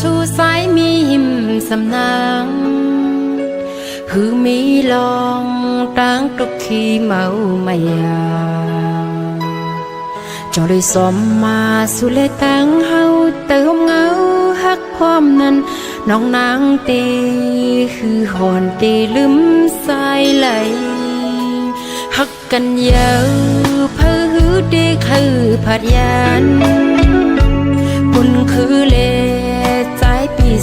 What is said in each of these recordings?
สู้สายมีหิมสำนางหือมีลองตั้งตุกขีเมาไม่ยาจอเลยสมมาสูเลยตั้งเฮาเติมเงาฮักความนั้นน้องนางเตคือหอนเตลืมสายไหลฮักกันยาวเพอหือเดคือผัดยานบุญคือเล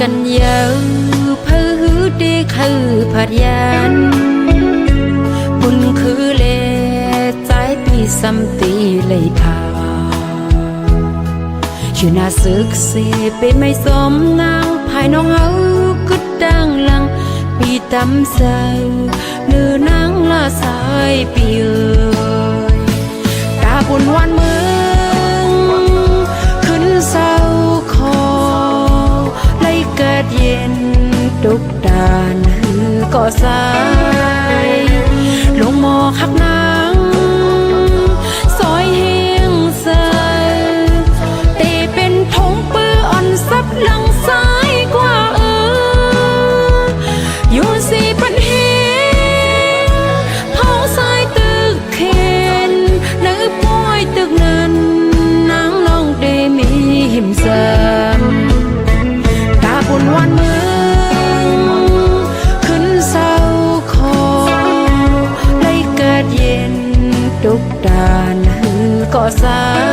กันยาวเพอหือเดคือผัดยานบุญคือเลใจปีสัมตีเลยพาอยู่นาศึกเสไปไม่สมนางภายน้องเฮากุดดังลัง ปีตำใสเนือนางลาสายปีเอ่ยตาบุญวันเมือ นหือก่อสายลงมอคักนา passar.